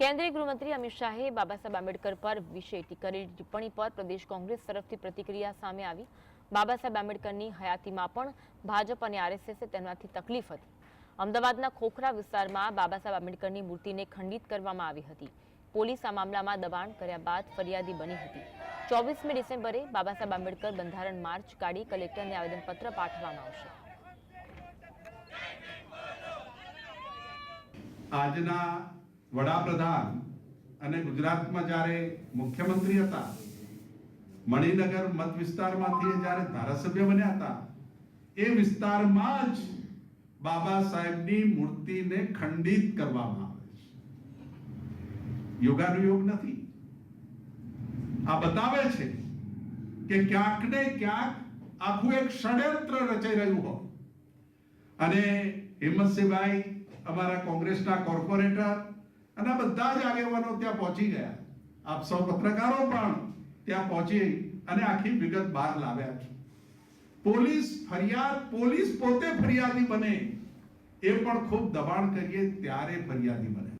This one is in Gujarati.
કેન્દ્રીય ગૃહમંત્રી અમિત શાહે બાબા સાહેબ આંબેડકર પર વિશે કરેલી ટિપ્પણી પર પ્રદેશ કોંગ્રેસ તરફથી પ્રતિક્રિયા સામે આવી. બાબા સાહેબ આંબેડકરની હયાતીમાં પણ ભાજપ અને આરએસએસે તેનાથી તકલીફ હતી. અમદાવાદના ખોખરા વિસ્તારમાં બાબા સાહેબ આંબેડકરની મૂર્તિને ખંડિત કરવામાં આવી હતી. પોલીસ આ મામલામાં દબાણ કર્યા બાદ ફરિયાદી બની હતી. ચોવીસમી ડિસેમ્બરે બાબા સાહેબ આંબેડકર બંધારણ માર્ચ કાઢી કલેક્ટરને આવેદનપત્ર પાઠવવામાં આવશે. આજના વડાપ્રધાન અને ગુજરાતમાં જ્યારે મુખ્યમંત્રી હતા, મણિનગર મત વિસ્તારમાંથી જ્યારે ધારાસભ્ય બન્યા હતા, એ વિસ્તારમાં જ બાબા સાહેબની મૂર્તિને ખંડિત કરવામાં આવે છે. યોગાનુયોગ નથી. આ બતાવે છે કે ક્યાંક ને ક્યાંક આખું એક ષડયંત્ર રચાઈ રહ્યું હોય. અને હિંમતસિંહભાઈ અમારા કોંગ્રેસના કોર્પોરેટર અને બધા જ આગેવાનો ત્યાં પહોંચી ગયા. આપ સૌ પત્રકારો પણ ત્યાં પહોંચી અને આખી વિગત બહાર લાવ્યા પોલીસ ફરિયાદ, પોલીસ પોતે ફરિયાદી બને એ પણ ખૂબ દબાણ કરીએ ત્યારે ફરિયાદી બને.